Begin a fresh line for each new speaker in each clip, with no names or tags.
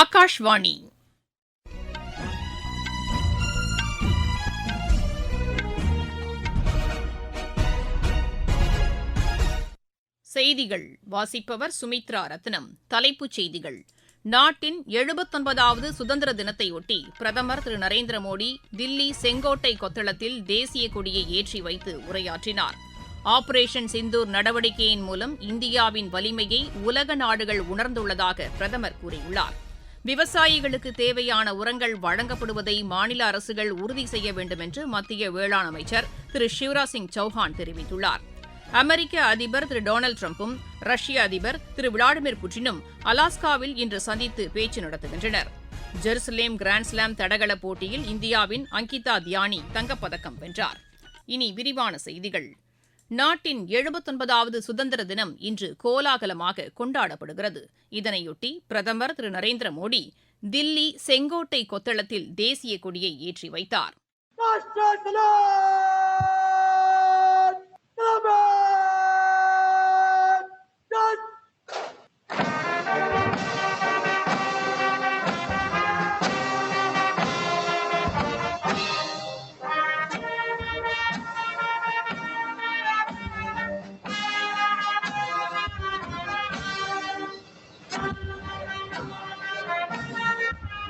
ஆகாஷ்வாணி செய்திகள் வாசிப்பவர் சுமித்ரா ரத்னம் தலைப்புச் செய்திகள் நாட்டின் எழுபத்தொன்பதாவது சுதந்திர தினத்தையொட்டி பிரதமர் திரு நரேந்திர மோடி தில்லி செங்கோட்டை கொத்தளத்தில் தேசிய கொடியை ஏற்றி வைத்து உரையாற்றினார் ஆபரேஷன் சிந்தூர் நடவடிக்கையின் மூலம் இந்தியாவின் வலிமையை உலக நாடுகள் உணர்ந்துள்ளதாக பிரதமர் கூறியுள்ளாா் விவசாயிகளுக்கு தேவையான உரங்கள் வழங்கப்படுவதை மாநில அரசுகள் உறுதி செய்ய வேண்டும் என்று மத்திய வேளாண் அமைச்சர் திரு சிவராஜ் சிங் சௌஹான் தெரிவித்துள்ளார் அமெரிக்க அதிபர் திரு டொனால்டு டிரம்பும் ரஷ்ய அதிபர் திரு விளாடிமிர் புட்டினும் அலாஸ்காவில் இன்று சந்தித்து பேச்சு நடத்துகின்றனர் ஜெருசலேம் கிராண்ட்ஸ்லாம் தடகள போட்டியில் இந்தியாவின் அங்கிதா தியானி தங்கப்பதக்கம் வென்றார் இனி விரிவான செய்திகள் நாட்டின் எழுபத்தொன்பதாவது சுதந்திர தினம் இன்று கோலாகலமாக கொண்டாடப்படுகிறது இதனையொட்டி பிரதமர் திரு நரேந்திர மோடி தில்லி செங்கோட்டை கொத்தளத்தில் தேசிய கொடியை ஏற்றி வைத்தார்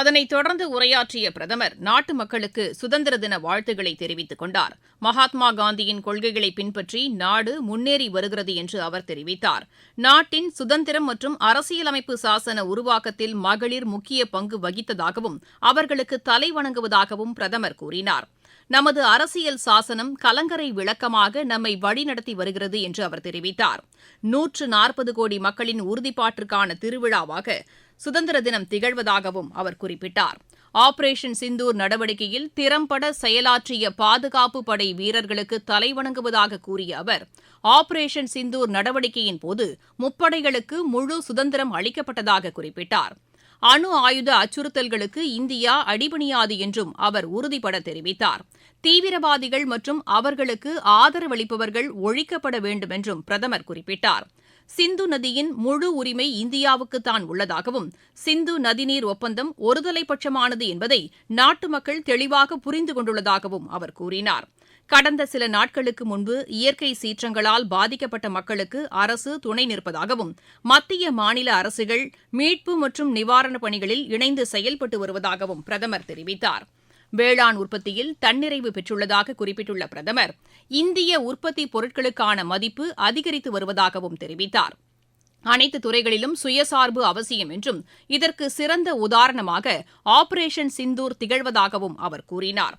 அதனைத் தொடர்ந்து உரையாற்றிய பிரதமர் நாட்டு மக்களுக்கு சுதந்திர தின வாழ்த்துக்களை தெரிவித்துக் கொண்டார் மகாத்மா காந்தியின் கொள்கைகளை பின்பற்றி நாடு முன்னேறி வருகிறது என்று அவர் தெரிவித்தார் நாட்டின் சுதந்திரம் மற்றும் அரசியலமைப்பு சாசன உருவாக்கத்தில் மகளிர் முக்கிய பங்கு வகித்ததாகவும் அவர்களுக்கு தலைவணங்குவதாகவும் பிரதமர் கூறினாா் நமது அரசியல் சாசனம் கலங்கரை விளக்கமாக நம்மை வழிநடத்தி வருகிறது என்று அவர் தெரிவித்தார் நூற்று நாற்பது கோடி மக்களின் உறுதிப்பாட்டிற்கான திருவிழாவாக சுதந்திர தினம் திகழ்வதாகவும் அவர் குறிப்பிட்டார் ஆபரேஷன் சிந்தூர் நடவடிக்கையில் திறம்பட செயலாற்றிய பாதுகாப்பு படை வீரர்களுக்கு தலைவணங்குவதாக கூறிய அவர் ஆபரேஷன் சிந்தூர் நடவடிக்கையின் போது முப்படைகளுக்கு முழு சுதந்திரம் அளிக்கப்பட்டதாக குறிப்பிட்டாா் அணு ஆயுத அச்சுறுத்தல்களுக்கு இந்தியா அடிபணியாது என்றும் அவர் உறுதிபட தெரிவித்தார் தீவிரவாதிகள் மற்றும் அவர்களுக்கு ஆதரவளிப்பவர்கள் ஒழிக்கப்பட வேண்டும் என்றும் பிரதமர் குறிப்பிட்டார் சிந்து நதியின் முழு உரிமை இந்தியாவுக்குத்தான் உள்ளதாகவும் சிந்து நதிநீர் ஒப்பந்தம் ஒருதலைப்பட்சமானது என்பதை நாட்டு மக்கள் தெளிவாக புரிந்து கொண்டுள்ளதாகவும் அவர் கூறினாா் கடந்த சில நாட்களுக்கு முன்பு இயற்கை சீற்றங்களால் பாதிக்கப்பட்ட மக்களுக்கு அரசு துணை நிற்பதாகவும் மத்திய மாநில அரசுகள் மீட்பு மற்றும் நிவாரணப் பணிகளில் இணைந்து செயல்பட்டு வருவதாகவும் பிரதமர் தெரிவித்தார் வேளாண் உற்பத்தியில் தன்னிறைவு பெற்றுள்ளதாக குறிப்பிட்டுள்ள பிரதமர் இந்திய உற்பத்தி பொருட்களுக்கான மதிப்பு அதிகரித்து வருவதாகவும் தெரிவித்தார் அனைத்து துறைகளிலும் சுயசார்பு அவசியம் என்றும் இதற்கு சிறந்த உதாரணமாக ஆபரேஷன் சிந்தூர் திகழ்வதாகவும் அவர் கூறினாா்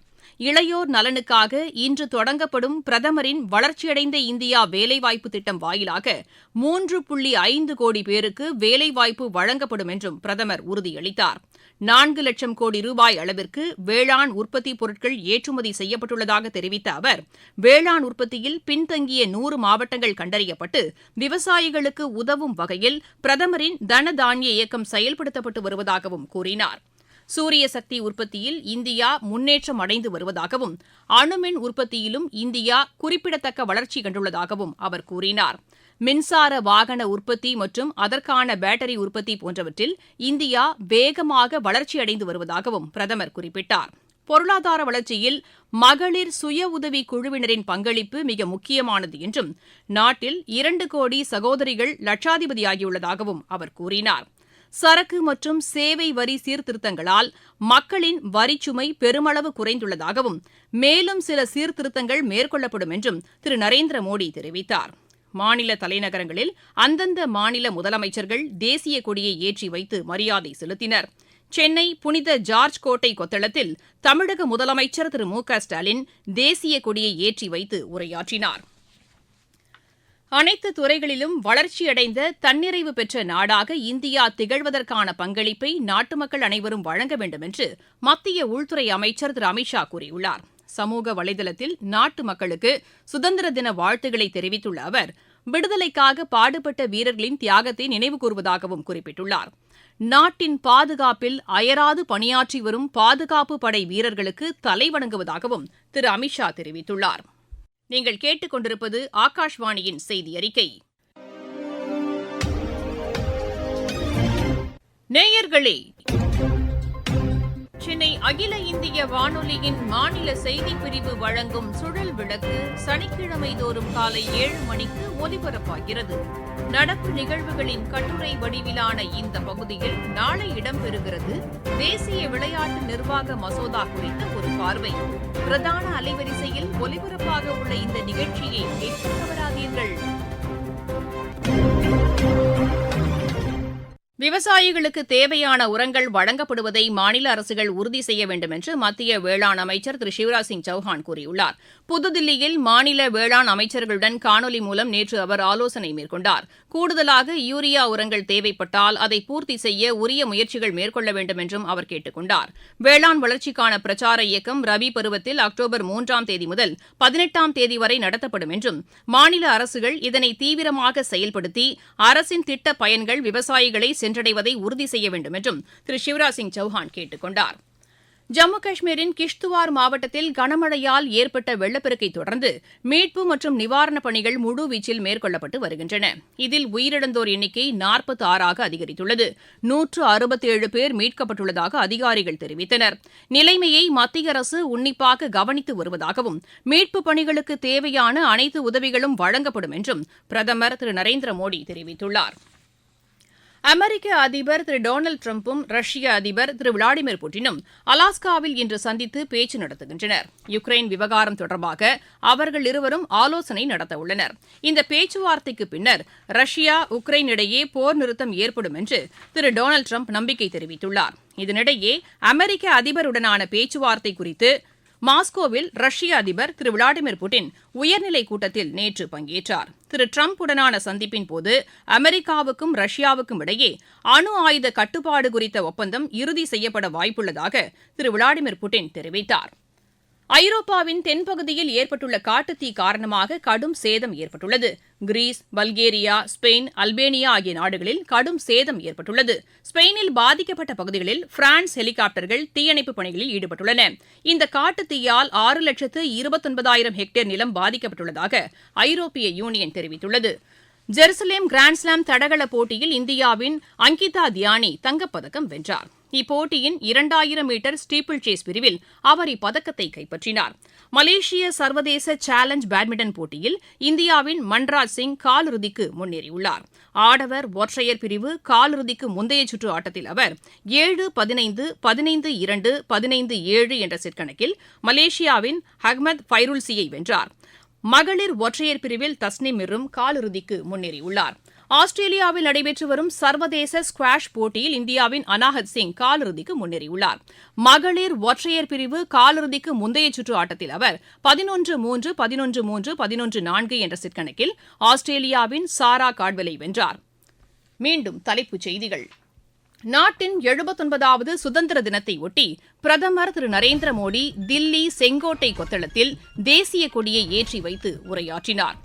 இளையோர் நலனுக்காக இன்று தொடங்கப்படும் பிரதமரின் வளர்ச்சியடைந்த இந்தியா வேலைவாய்ப்பு திட்டம் வாயிலாக மூன்று புள்ளி ஐந்து கோடி பேருக்கு வேலைவாய்ப்பு வழங்கப்படும் என்றும் பிரதமர் உறுதியளித்தார் நான்கு லட்சம் கோடி ரூபாய் அளவிற்கு வேளாண் உற்பத்தி பொருட்கள் ஏற்றுமதி செய்யப்பட்டுள்ளதாக தெரிவித்த அவர் வேளாண் உற்பத்தியில் பின்தங்கிய நூறு மாவட்டங்கள் கண்டறியப்பட்டு விவசாயிகளுக்கு உதவும் வகையில் பிரதமரின் தனதானிய இயக்கம் செயல்படுத்தப்பட்டு வருவதாகவும் கூறினாா் சூரிய சக்தி உற்பத்தியில் இந்தியா முன்னேற்றம் அடைந்து வருவதாகவும் அணுமின் உற்பத்தியிலும் இந்தியா குறிப்பிடத்தக்க வளர்ச்சி கண்டுள்ளதாகவும் அவர் கூறினார் மின்சார வாகன உற்பத்தி மற்றும் அதற்கான பேட்டரி உற்பத்தி போன்றவற்றில் இந்தியா வேகமாக வளர்ச்சியடைந்து வருவதாகவும் பிரதமர் குறிப்பிட்டார் பொருளாதார வளர்ச்சியில் மகளிர் சுய உதவி குழுவினரின் பங்களிப்பு மிக முக்கியமானது என்றும் நாட்டில் இரண்டு கோடி சகோதரிகள் லட்சாதிபதியாகியுள்ளதாகவும் அவர் கூறினாா் சரக்கு மற்றும் சேவை வரி சீர்திருத்தங்களால் மக்களின் வரிச்சுமை பெருமளவு குறைந்துள்ளதாகவும் மேலும் சில சீர்திருத்தங்கள் மேற்கொள்ளப்படும் என்றும் திரு நரேந்திர மோடி தெரிவித்தார் மாநில தலைநகரங்களில் அந்தந்த மாநில முதலமைச்சர்கள் தேசிய கொடியை ஏற்றி வைத்து மரியாதை செலுத்தினர் சென்னை புனித ஜார்ஜ் கோட்டை கொத்தளத்தில் தமிழக முதலமைச்சர் திரு மு க ஸ்டாலின் தேசிய கொடியை ஏற்றி வைத்து உரையாற்றினாா் அனைத்து துறைகளிலும் வளர்ச்சியடைந்த தன்னிறைவு பெற்ற நாடாக இந்தியா திகழ்வதற்கான பங்களிப்பை நாட்டு மக்கள் அனைவரும் வழங்க வேண்டும் என்று மத்திய உள்துறை அமைச்சர் திரு அமித்ஷா கூறியுள்ளார் சமூக வலைதளத்தில் நாட்டு மக்களுக்கு சுதந்திர தின வாழ்த்துக்களை தெரிவித்துள்ள அவர் விடுதலைக்காக பாடுபட்ட வீரர்களின் தியாகத்தை நினைவு கூறுவதாகவும் குறிப்பிட்டுள்ளார் நாட்டின் பாதுகாப்பில் அயராது பணியாற்றி வரும் பாதுகாப்பு படை வீரர்களுக்கு தலைவணங்குவதாகவும் திரு அமித்ஷா தெரிவித்துள்ளாா் நீங்கள் கேட்டுக்கொண்டிருப்பது ஆகாஷ்வாணியின் செய்தி அறிக்கை நேயர்களே சென்னை அகில இந்திய வானொலியின் மாநில செய்திப் பிரிவு வழங்கும் சுழல் விளக்கு சனிக்கிழமை தோறும் காலை ஏழு மணிக்கு ஒலிபரப்பாகிறது நடப்பு நிகழ்வுகளின் கட்டுரை வடிவிலான இந்த பகுதியில் நாளை இடம்பெறுகிறது தேசிய விளையாட்டு நிர்வாக மசோதா குறித்த ஒரு பார்வை பிரதான அலைவரிசையில் ஒலிபரப்பாக உள்ள இந்த நிகழ்ச்சியை ஏற்றுக்கொள்ள விவசாயிகளுக்கு தேவையான உரங்கள் வழங்கப்படுவதை மாநில அரசுகள் உறுதி செய்ய வேண்டும் என்று மத்திய வேளாண் அமைச்சர் திரு சிவராஜ் சிங் சௌஹான் கூறியுள்ளார் புதுதில்லியில் மாநில வேளாண் அமைச்சர்களுடன் காணொலி மூலம் நேற்று அவர் ஆலோசனை மேற்கொண்டார் கூடுதலாக யூரியா உரங்கள் தேவைப்பட்டால் அதை பூர்த்தி செய்ய உரிய முயற்சிகள் மேற்கொள்ள வேண்டும் என்றும் அவர் கேட்டுக் கொண்டார் வேளாண் வளர்ச்சிக்கான பிரச்சார இயக்கம் ரவி பருவத்தில் அக்டோபர் மூன்றாம் தேதி முதல் பதினெட்டாம் தேதி வரை நடத்தப்படும் என்றும் மாநில அரசுகள் இதனை தீவிரமாக செயல்படுத்தி அரசின் திட்ட பயன்கள் விவசாயிகளை சென்று சென்றடைவதை உறுதி செய்ய வேண்டும் என்றும் திரு சிவராஜ் சிங் சௌஹான் கேட்டுக் கொண்டார் ஜம்மு காஷ்மீரின் கிஷ்துவார் மாவட்டத்தில் கனமழையால் ஏற்பட்ட வெள்ளப்பெருக்கை தொடர்ந்து மீட்பு மற்றும் நிவாரணப் பணிகள் முழுவீச்சில் மேற்கொள்ளப்பட்டு வருகின்றன இதில் உயிரிழந்தோர் எண்ணிக்கை நாற்பத்தி ஆறாக அதிகரித்துள்ளது நூற்று அறுபத்தி ஏழு பேர் மீட்கப்பட்டுள்ளதாக அதிகாரிகள் தெரிவித்தனர் நிலைமையை மத்திய அரசு உன்னிப்பாக கவனித்து வருவதாகவும் மீட்பு பணிகளுக்கு தேவையான அனைத்து உதவிகளும் வழங்கப்படும் என்றும் பிரதமர் திரு நரேந்திர மோடி தெரிவித்துள்ளாா் அமெரிக்க அதிபர் திரு டொனால்டு டிரம்பும் ரஷ்ய அதிபர் திரு விளாடிமிர் புட்டினும் அலாஸ்காவில் இன்று சந்தித்து பேச்சு நடத்துகின்றனர் யுக்ரைன் விவகாரம் தொடர்பாக அவர்கள் இருவரும் ஆலோசனை நடத்தவுள்ளனர் இந்த பேச்சுவார்த்தைக்கு பின்னர் ரஷ்யா உக்ரைன் இடையே போர் நிறுத்தம் ஏற்படும் என்று திரு டொனால்டு டிரம்ப் நம்பிக்கை தெரிவித்துள்ளார் இதனிடையே அமெரிக்க அதிபருடனான பேச்சுவார்த்தை குறித்து மாஸ்கோவில் ரஷ்ய அதிபர் திரு விளாடிமிர் புட்டின் உயர்நிலைக் கூட்டத்தில் நேற்று பங்கேற்றார் திரு டிரம்ப் உடனான சந்திப்பின் போது அமெரிக்காவுக்கும் ரஷ்யாவுக்கும் இடையே அணு ஆயுத கட்டுப்பாடு குறித்த ஒப்பந்தம் இறுதி செய்யப்பட வாய்ப்புள்ளதாக திரு விளாடிமிர் புட்டின் தெரிவித்தாா் ஐரோப்பாவின் தென்பகுதியில் ஏற்பட்டுள்ள காட்டுத்தீ காரணமாக கடும் சேதம் ஏற்பட்டுள்ளது கிரீஸ் பல்கேரியா ஸ்பெயின் அல்பேனியா ஆகிய நாடுகளில் கடும் சேதம் ஏற்பட்டுள்ளது ஸ்பெயினில் பாதிக்கப்பட்ட பகுதிகளில் பிரான்ஸ் ஹெலிகாப்டர்கள் தீயணைப்பு பணிகளில் ஈடுபட்டுள்ளன இந்த காட்டுத்தீயால் ஆறு லட்சத்து இருபத்தொன்பதாயிரம் ஹெக்டேர் நிலம் பாதிக்கப்பட்டுள்ளதாக ஐரோப்பிய யூனியன் தெரிவித்துள்ளது ஜெருசலேம் கிராண்ட்ஸ்லாம் தடகள போட்டியில் இந்தியாவின் அங்கிதா தியானி தங்கப்பதக்கம் வென்றாா் இப்போட்டியின் இரண்டாயிரம் மீட்டர் ஸ்டீபிள் சேஸ் பிரிவில் அவர் இப்பதக்கத்தை கைப்பற்றினார் மலேசிய சர்வதேச சேலஞ்ச் பேட்மிண்டன் போட்டியில் இந்தியாவின் மன்ராஜ் சிங் காலிறுதிக்கு முன்னேறியுள்ளார் ஆடவர் ஒற்றையர் பிரிவு காலிறுதிக்கு முந்தைய சுற்று ஆட்டத்தில் அவர் ஏழு பதினைந்து பதினைந்து இரண்டு பதினைந்து ஏழு என்ற செட் கணக்கில் மலேசியாவின் ஹக்மத் பைருல்சியை வென்றார் மகளிர் ஒற்றையர் பிரிவில் தஸ்னிம் மிரும் காலிறுதிக்கு முன்னேறியுள்ளார் ஆஸ்திரேலியாவில் நடைபெற்று வரும் சர்வதேச ஸ்குவாஷ் போட்டியில் இந்தியாவின் அனாஹத் சிங் காலிறுதிக்கு முன்னேறியுள்ளார் மகளிர் ஒற்றையர் பிரிவு காலிறுதிக்கு முந்தைய சுற்று ஆட்டத்தில் அவர் பதினொன்று மூன்று பதினொன்று மூன்று பதினொன்று நான்கு என்ற சிற்கணக்கில் கணக்கில் ஆஸ்திரேலியாவின் சாரா காட்வெலை வென்றார் மீண்டும் தலைப்புச் செய்திகள் நாட்டின் எழுபத்தொன்பதாவது சுதந்திர தினத்தையொட்டி பிரதமர் திரு நரேந்திர மோடி தில்லி செங்கோட்டை கொத்தளத்தில் தேசிய கொடியை ஏற்றி வைத்து உரையாற்றினாா்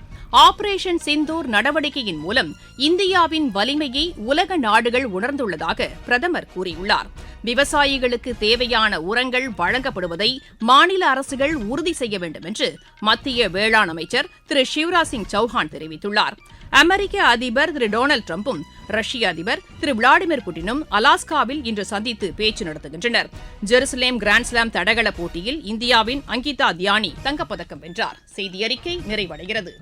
ஆபரேஷன் சிந்தூர் நடவடிக்கையின் மூலம் இந்தியாவின் வலிமையை உலக நாடுகள் உணர்ந்துள்ளதாக பிரதமர் கூறியுள்ளார் விவசாயிகளுக்கு தேவையான உரங்கள் வழங்கப்படுவதை மாநில அரசுகள் உறுதி செய்ய வேண்டும் என்று மத்திய வேளாண் அமைச்சர் திரு சிவராஜ் சிங் சௌஹான் தெரிவித்துள்ளார் அமெரிக்க அதிபர் திரு டொனால்டு டிரம்பும் ரஷ்ய அதிபர் திரு விளாடிமிர் புட்டினும் அலாஸ்காவில் இன்று சந்தித்து பேச்சு நடத்துகின்றனர் ஜெருசலேம் கிராண்ட்ஸ்லாம் தடகள போட்டியில் இந்தியாவின் அங்கிதா தியானி தங்கப்பதக்கம் வென்றார் செய்தி அறிக்கை நிறைவடைகிறது